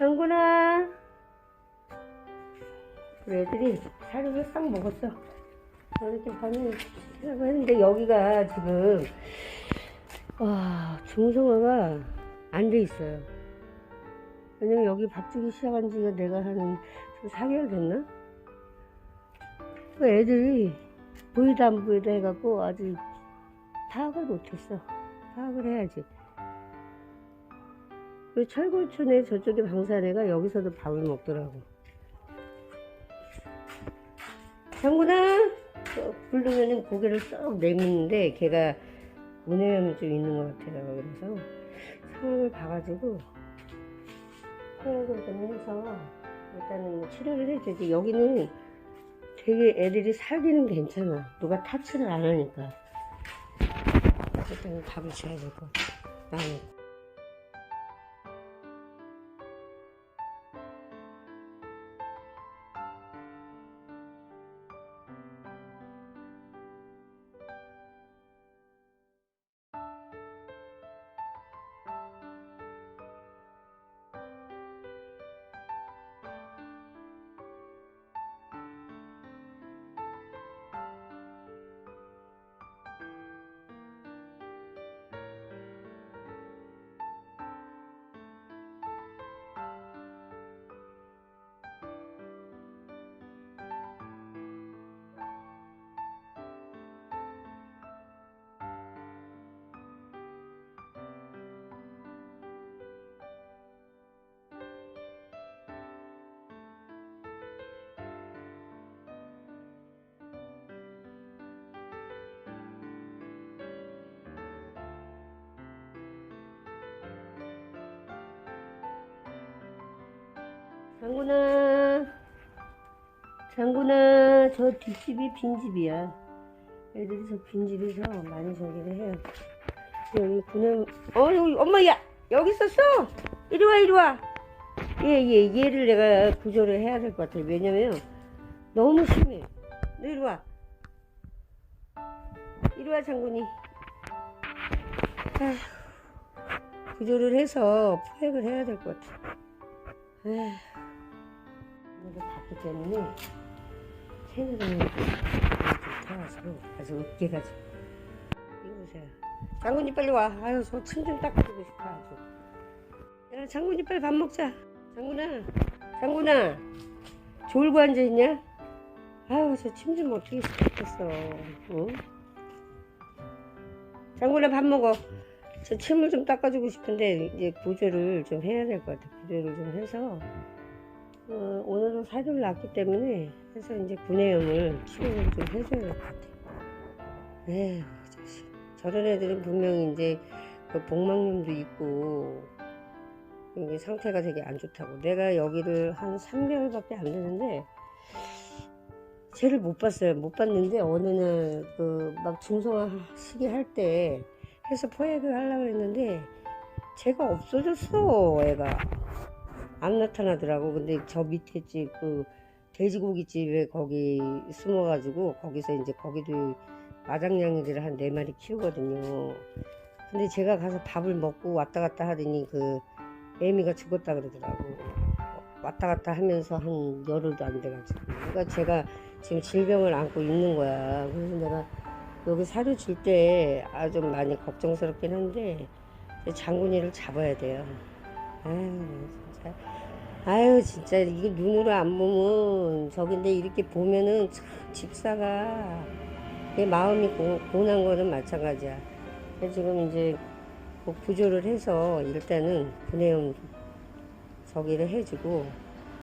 장군아. 우리 애들이 사료를 싹 먹었어. 이렇게 반을 하려고 했는데 여기가 지금 와 중성화가 안 돼 있어요. 왜냐면 여기 밥 주기 시작한 지가 내가 한 4개월 됐나? 그 애들이 보이다 안 보이다 해갖고 아직 파악을 못했어. 파악을 해야지. 그 철골촌에 저쪽에 방사내가 여기서도 밥을 먹더라고. 장군아! 어, 부르면은 고개를 쏙 내미는데 걔가 문해염이 좀 있는 것 같아요. 그래서 상황을 봐가지고 허락을 좀 해서 일단은 뭐 치료를 해주지. 여기는 되게 애들이 살기는 괜찮아. 누가 타치를 안 하니까. 일단은 밥을 줘야 될 것 같아. 나는. 장군아, 장군아, 저 뒷집이 빈집이야. 애들이 저 빈집에서 많이 저기를 해요. 여기 그냥, 어, 여기, 엄마, 야! 여기 있었어! 이리 와, 이리 와! 얘, 얘, 얘 를 내가 구조를 해야 될 것 같아. 왜냐면, 너무 심해. 너 이리 와. 이리 와, 장군이. 아휴, 구조를 해서 포획을 해야 될 것 같아. 에휴. 오늘도 바쁘기 때문에 새내들이 타가지고 아주 웃겨가지고. 이거 보세요. 장군님 빨리 와. 아유 저침좀 닦아주고 싶어 아주. 야 장군님 빨리 밥 먹자. 장군아 장군아 졸고 앉아있냐? 아유 저 침 좀 어떻게 닦겠어. 응? 장군아 밥 먹어. 저 침을 좀 닦아주고 싶은데 이제 구조를 좀 해야 될 것 같아. 구조를 좀 해서 어, 오늘은 사료를 놨기 때문에 해서 이제 구내염을 치료를 좀 해줘야 될 것 같아요. 에휴, 자식. 저런 애들은 분명히 이제 그 복막염도 있고 이게 상태가 되게 안 좋다고. 내가 여기를 한 3개월밖에 안 되는데 쟤를 못 봤어요. 못 봤는데 어느 날 그 막 중성화 시기 할 때 해서 포획을 하려고 했는데 쟤가 없어졌어, 애가. 안 나타나더라고. 근데 저 밑에 집, 그, 돼지고기 집에 거기 숨어가지고, 거기서 이제 거기도 마장냥이들을 한 네 마리 키우거든요. 근데 제가 가서 밥을 먹고 왔다 갔다 하더니 그, 애미가 죽었다 그러더라고. 왔다 갔다 하면서 한 열흘도 안 돼가지고. 그러니까 제가 지금 질병을 안고 있는 거야. 그래서 내가 여기 사료 줄 때 아주 많이 걱정스럽긴 한데, 장군이를 잡아야 돼요. 아유, 아유, 진짜, 이거 눈으로 안 보면, 저긴데 이렇게 보면은 참 집사가, 내 마음이 고, 고난 거는 마찬가지야. 지금 이제, 그 구조를 해서 일단은 분해염 저기를 해주고,